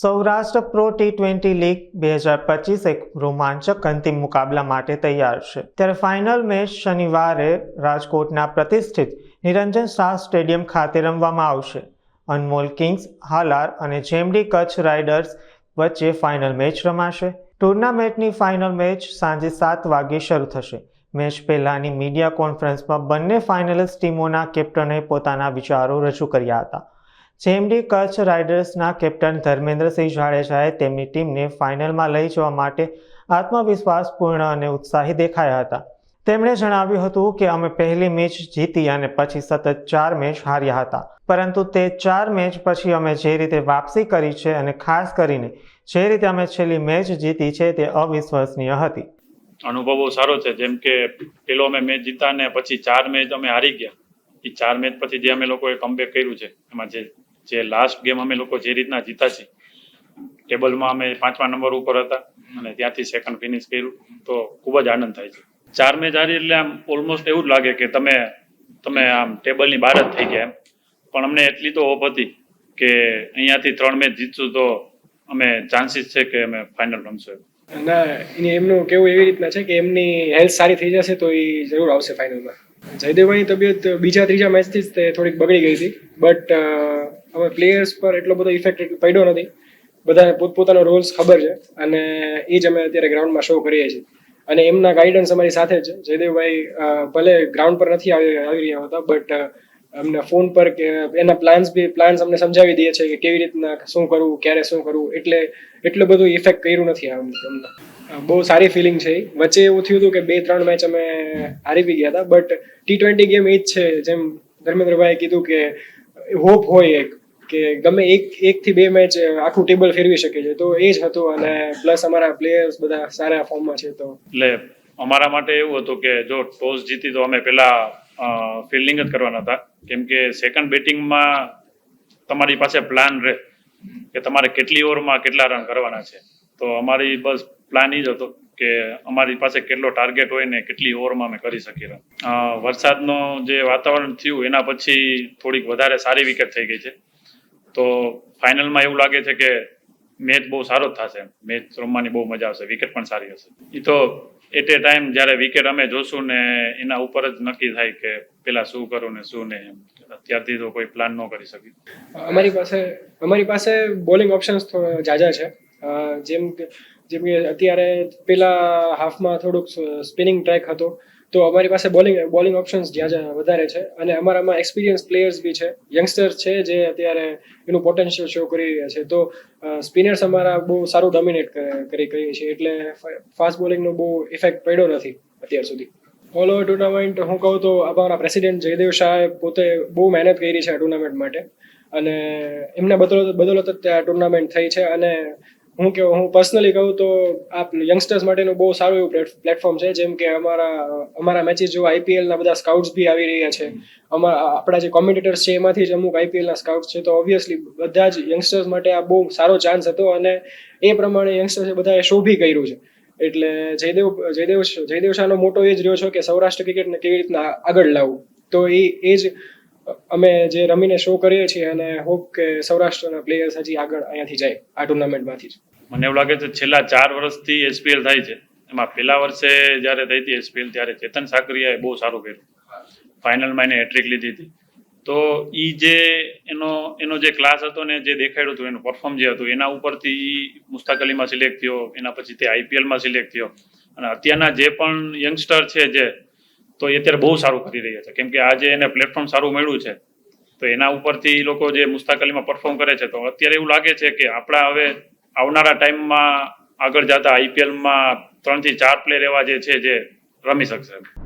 Saurashtra pro T twenty league બે હજાર પચીસ એક રોમાંચક અંતિમ મુકાબલા માટે તૈયાર છે. ત્યારે ફાઇનલ મેચ શનિવારે રાજકોટના પ્રતિષ્ઠિત નિરંજન શાહ સ્ટેડિયમ ખાતે રમવામાં આવશે. અનમોલ કિંગ્સ, હાલાર અને જેમડી કચ્છ રાઇડર્સ વચ્ચે ફાઇનલ મેચ રમાશે. ટુર્નામેન્ટની ફાઇનલ મેચ સાંજે સાત વાગ્યે શરૂ થશે. મેચ પહેલાની મીડિયા કોન્ફરન્સમાં બંને ફાઇનલિસ્ટ ટીમોના કેપ્ટને પોતાના વિચારો રજૂ કર્યા હતા. જેમડી કચ્છ રાઇડર્સના કેપ્ટન ધર્મેન્દ્રસિંહ જાડેજાએ તેમની ટીમને ફાઇનલમાં લઈ જવા માટે આત્મવિશ્વાસપૂર્ણ અને ઉત્સાહી દેખાયા હતા. તેમણે જણાવ્યું હતું કે અમે પહેલી મેચ જીતી અને પછી સતત ચાર મેચ હાર્યા હતા. પરંતુ તે ચાર મેચ પછી અમે જે રીતે વાપસી કરી છે અને ખાસ કરીને જે રીતે અમે છેલ્લી મેચ જીતી છે તે અવિશ્વસનીય હતી. અનુભવ બહુ સારો છે. જેમ કે પેલો અમે મેચ જીતા ને પછી ચાર મેચ અમે હારી ગયા. એ ચાર મેચ પછી જે અમે લોકોએ કમબેક કર્યું છે, એમાં જે જે લાસ્ટ ગેમ અમે લોકો જે રીતના જીતા છે ટેબલમાં અમે પાંચમા નંબર ઉપર હતા અને ત્યાંથી સેકન્ડ ફિનિશ કર્યું, તો ખૂબ જ આનંદ થાય છે. ચાર મેચ હારી એટલે આમ ઓલમોસ્ટ એવું જ લાગે કે તમે તમે આમ ટેબલની બહાર જ થઈ ગયા એમ. પણ અમને એટલી તો હોપ હતી કે અહીંયાથી ત્રણ મેચ જીતશું તો અમે ચાન્સીસ છે કે અમે ફાઇનલ રમશું ના, એની એમનું કેવું એવી રીતના છે કે એમની હેલ્થ સારી થઈ જશે તો એ જરૂર આવશે ફાઇનલમાં જયદેવભાઈની તબિયત બીજા ત્રીજા મેચથી જ થોડીક બગડી ગઈ હતી બટ હવે પ્લેયર્સ પર એટલો બધો ઇફેક્ટ પડ્યો નથી. બધાને પોતપોતાનો રોલ્સ ખબર છે અને એ જ અમે અત્યારે ગ્રાઉન્ડમાં શો કરીએ છીએ. અને એમના ગાઈડન્સ અમારી સાથે છે. જયદેવભાઈ ભલે ગ્રાઉન્ડ પર નથી આવી આવી રહ્યા હતા બટ અમને ફોન પર કે, એના પ્લાન્સ બી પ્લાન્સ અમને સમજાવી દે છે કે કેવી રીતના શું કરવું, ક્યારે શું કરવું, એટલે, એટલું બધું ઇફેક્ટ કર્યું નથી અમને બહુ સારી ફિલિંગ છે. વચ્ચે એવું થયું હતું કે બે, ત્રણ મેચ અમે હારી બી ગયા હતા બટ ટી ટ્વેન્ટી ગેમ એ જ છે જેમ ધર્મેન્દ્રભાઈએ કીધું કે હોપ હોય એક. કે ગમે એક એક થી બે મેચ આખું ટેબલ ફેરવી શકે છે. તો એ જ હતું અને પ્લસ અમારા પ્લેયર્સ બધા સારા ફોર્મમાં છે તો. એટલે અમારા માટે એવું હતું કે જો ટોસ જીતી તો અમે પેલા ફિલ્ડિંગ જ કરવાના હતા. કેમ કે સેકન્ડ બેટિંગમાં તમારી પાસે પ્લાન રહે કે તમારે કેટલી ઓવરમાં કેટલા રન કરવાના છે. તો અમારી બસ પ્લાન એ જ હતો કે અમારી પાસે કેટલો ટાર્ગેટ હોય ને કેટલી ઓવરમાં અમે કરી શકીએ. રન વરસાદનો જે વાતાવરણ થયું એના પછી થોડીક વધારે સારી વિકેટ થઈ ગઈ છે. તો ફાઇનલમાં એવું લાગે છે કે મેચ બહુ સારો જ થશે. મેચ રમવાની બહુ મજા આવશે. વિકેટ પણ સારી હશે. એ તો એટ એ ટાઈમ જ્યારે વિકેટ અમે જોશું ને એના ઉપર જ નક્કી થાય કે પેલા શું કરું ને શું એમ. અત્યારથી તો કોઈ પ્લાન ન કરી શકી અમારી પાસે અમારી પાસે બોલિંગ ઓપ્શન્સ જાજા છે. જેમ જેમ કે અત્યારે પેલા હાફમાં થોડુંક સ્પિનિંગ ટ્રેક હતો. તો અમારી પાસે બોલિંગ બોલિંગ ઓપ્શન્સ જ્યાં વધારે છે. અને અમારામાં એક્સપિરિયન્સ પ્લેયર્સ બી છે. યંગસ્ટર્સ છે જે અત્યારે એનું પોટેન્શિયલ શો કરી રહ્યા છે. તો સ્પિનર્સ અમારા બહુ સારું ડોમિનેટ કરી કરીએ છીએ એટલે ફાસ્ટ બોલિંગનો બહુ ઇફેક્ટ પડ્યો નથી અત્યાર સુધી. ઓલ ઓવર ટુર્નામેન્ટ હું કહું તો અમારા પ્રેસિડેન્ટ જયદેવ શાહે પોતે બહુ મહેનત કરી છે આ ટુર્નામેન્ટ માટે. અને એમને બદલો બદોલત જ આ ટુર્નામેન્ટ થઈ છે. અને હું કે, હું પર્સનલી કહું તો આ યંગસ્ટર્સ માટેનું બહુ સારું એવું પ્લેટફોર્મ છે, જેમ કે અમારા અમારા મેચીસ જો આઈપીએલના બધા સ્કાઉટ્સ બી આવી રહ્યા છે. અમારા આપણા જે કોમ્પિટિટર્સ છે, એમાંથી જ અમુક આઈપીએલના સ્કાઉટ્સ છે. તો ઓબ્વિયસલી બધા જ યંગસ્ટર્સ માટે આ બહુ સારો ચાન્સ હતો અને એ પ્રમાણે યંગસ્ટર્સે બધાએ શોભી કર્યું છે. એટલે જયદેવ જયદેવ જયદેવ શાહનો મોટો એ જ રહ્યો છે કે સૌરાષ્ટ્ર ક્રિકેટને કેવી રીતના આગળ લાવવું. તો એ એ જ અમે જે રમીને શો કરીએ છીએ અને હોપ કે સૌરાષ્ટ્રના પ્લેયર્સ હજી આગળ અહીંયાથી જાય, આ ટુર્નામેન્ટમાંથી મને એવું લાગે છે છેલ્લા ચાર વર્ષથી એસપીએલ થાય છે. એમાં પેલા વર્ષે જ્યારે થઈ હતી એસપીએલ ત્યારે ચેતન સાકરિયાએ બહુ સારું કર્યું. ફાઇનલમાં એને હેટ્રિક લીધી હતી. તો એ જે એનો એનો જે ક્લાસ હતો ને જે દેખાડ્યું હતું, એનું પરફોર્મ જે હતું, એના ઉપરથી મુસ્તાક અલીમાં સિલેક્ટ થયો, એના પછી તે આઈપીએલમાં સિલેક્ટ થયો. અને અત્યારના જે પણ યંગસ્ટર છે જે તો એ અત્યારે બહુ સારું કરી રહ્યા છે. કેમ કે આજે એને પ્લેટફોર્મ સારું મળ્યું છે, તો એના ઉપરથી લોકો જે મુસ્તાક અલીમાં પરફોર્મ કરે છે, તો અત્યારે એવું લાગે છે કે આપણા હવે આવનારા ટાઈમમાં આગળ જતા આઈપીએલમાં ત્રણથી ચાર પ્લેયર એવા જે છે, જે રમી શકશે.